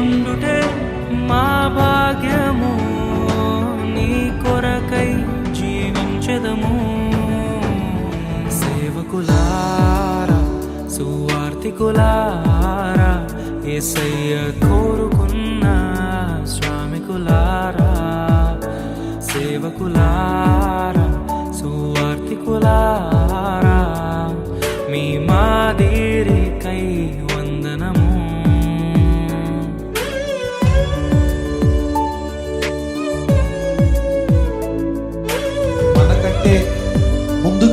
ఉండుటే మా భాగ్యము నీ కొరకై జీవించదము. సేవకులారా సువార్తికులారా ఏసయ్య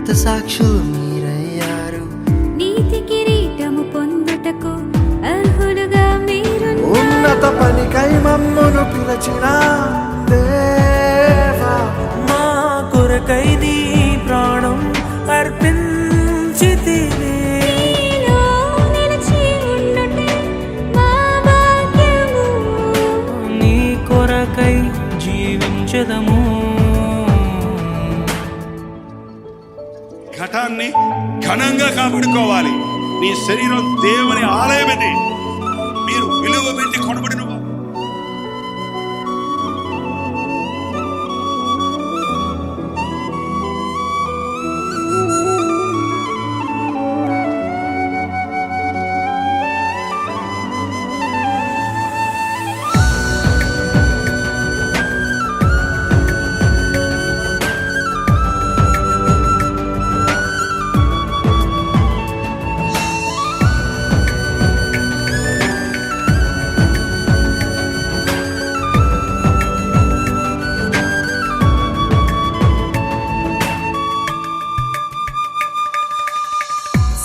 హతసాక్షులు మీరయ్యారు. నీతి కిరీటము పొందుటకు అర్హులుగా మీరు ఉన్నత పనికై మమ్మును పిలచిన శరీరాన్ని ఘనంగా కాపాడుకోవాలి. నీ శరీరం దేవుని ఆలయం ఇది మీరు విలువ పెట్టి కొనబడిన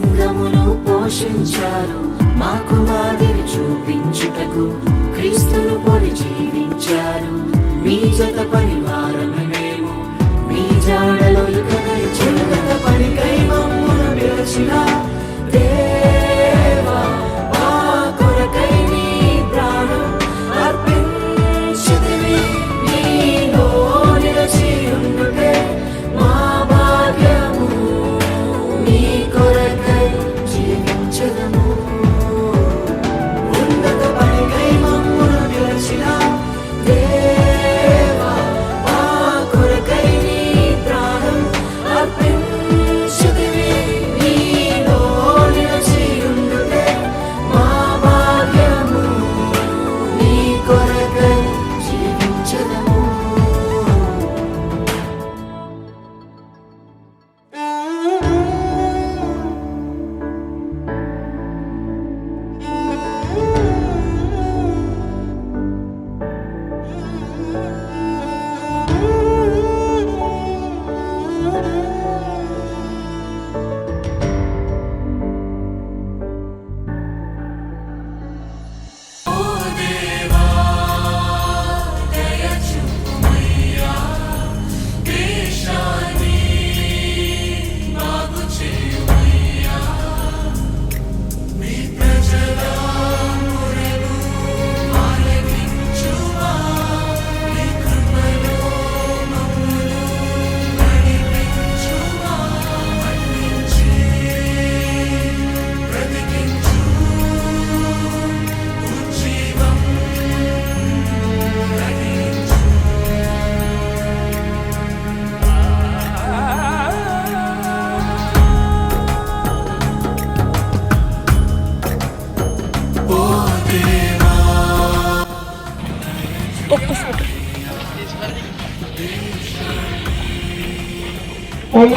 సంఘమును పోషించారు. మాకు మాదిరి చూపించుటకు క్రీస్తును పొడి జీవించారు. మీ జత పరివారమే మేము. మీ జాడలో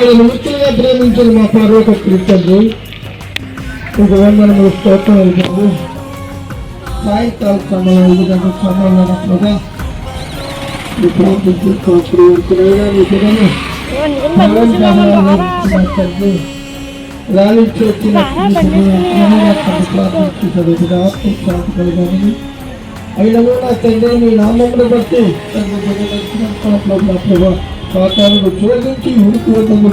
మమ్మల్ని ముఖ్యంగా ప్రేమించిన మా పర్వత తండ్రి ఒక వందనములు స్తోత్రం బాబు సాయంకాల సమయంలో ఐదు గంటల సమయంలో కూడా మీ ప్రార్థించుకున్నాయినా మీ పిల్లలు నవీన్ కావాలని తండ్రి లాలించి వచ్చిన ప్రార్థించుకుంటుంది ఆత్మ శాంతి కలగాలని అయినా నా తండ్రి మీ నామమును బట్టి పాతాలను చోదించి ఉరికి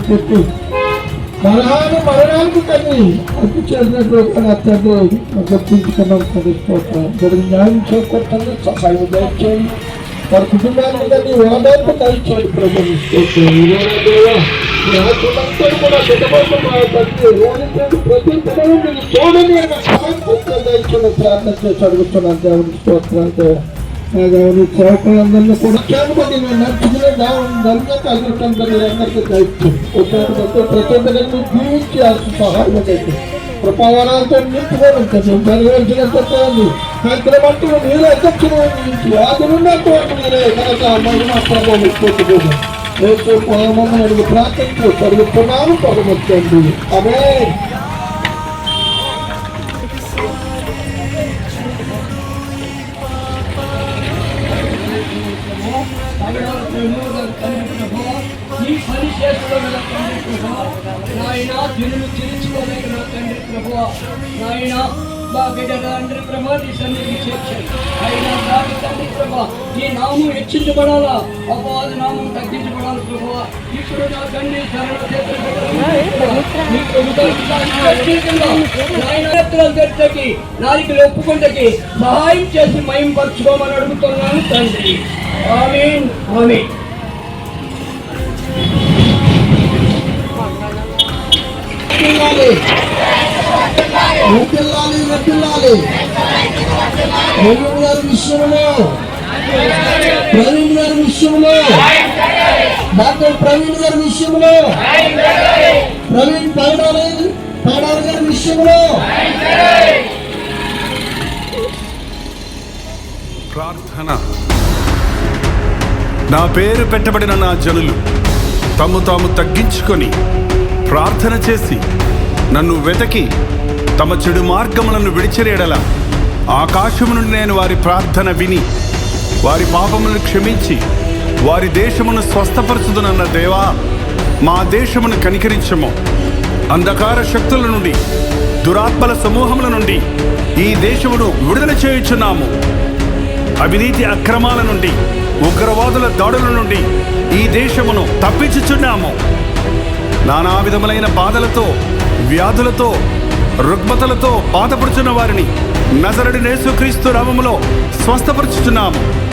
పెట్టి మరణాన్ని మరణానికి తల్లి అతి చేసినటువంటి నా గుర్తించుకున్నాం తెలుసుకోవటం జరిగిన న్యాయం చేకూర్చండి సహాయం దయచేయండి. వారి కుటుంబానికి తండ్రి ఓదార్పు దయచేయండి ప్రజలు కూడా సిద్ధపడుతున్న ప్రార్థన చేసి అడుగుతున్నాను దేవుని స్తోత్రాలు. దేవుని సేవకులందరినీ కూడా కేవలం నేను నడుచుకునే దాని ధన్యత అదృష్టంతో అందరికీ దయచేయండి వచ్చేటప్పుడు ప్రతి ఒక్కరిని జీవించి ఆ సహాయం చేయండి కృపావరాలతో నింపుకోవాలి జరగవలసినంత కంకర మట్టు మీరు అధ్యక్షులు నిలిచి ఆదులున్నటువంటి మీరే కనుక మహిమ ప్రభావం ఇచ్చేట్టుకోండి రేపు మమ్మల్ని అడుగు ప్రార్థనతో పరుగుతున్నాను పరమొచ్చండి అవే ఈ పని చేసుకోగల తండ్రి ప్రభా నాయన దినులు తీర్చుకోగల తండ్రి ప్రభు నాయన మా బిడ్డ తండ్రి ప్రభా నీ సన్నిధి చేర్చారు అయినా దాని తండ్రి ప్రభా నీ నామం హెచ్చించబడాలా అపవాది నామం తగ్గించబడాలి ప్రభా ఇప్పుడు నా తండ్రి చరణ చేతులకి నాలికలు ఒప్పుకుంటకి సహాయం చేసి మయం పరచుకోమని అడుగుతున్నాను తండ్రి. ఆమీన్ ఆమీన్ వర్తిల్లాలి వర్తిల్లాలి వర్తిల్లాలి ప్రవీణ్ గారి విషయంలో ప్రవీణ్ గారి విషయంలో డాక్టర్ ప్రవీణ్ గారి విషయంలో ప్రవీణ్ పగడాలి పగడాలి గారి విషయంలో ప్రార్థన నా పేరు పెట్టబడిన నా జనులు తమ్ము తాము తగ్గించుకొని ప్రార్థన చేసి నన్ను వెతకి తమ చెడు మార్గములను విడిచిరేడల. ఆకాశము నుండి నేను వారి ప్రార్థన విని వారి పాపములను క్షమించి వారి దేశమును స్వస్థపరచుదునన్న దేవా మా దేశమును కనికరించము. అంధకార శక్తుల నుండి దురాత్మల సమూహముల నుండి ఈ దేశమును విడుదల చేయుచున్నాము. అవినీతి అక్రమాల నుండి ఉగ్రవాదుల దాడుల నుండి ఈ దేశమును తప్పించుచున్నాము. నానా విధములైన బాధలతో వ్యాధులతో రుగ్మతలతో బాధపడుచున్న వారిని నజరడి నేసుక్రీస్తు నామములో స్వస్థపరుచుచున్నాము.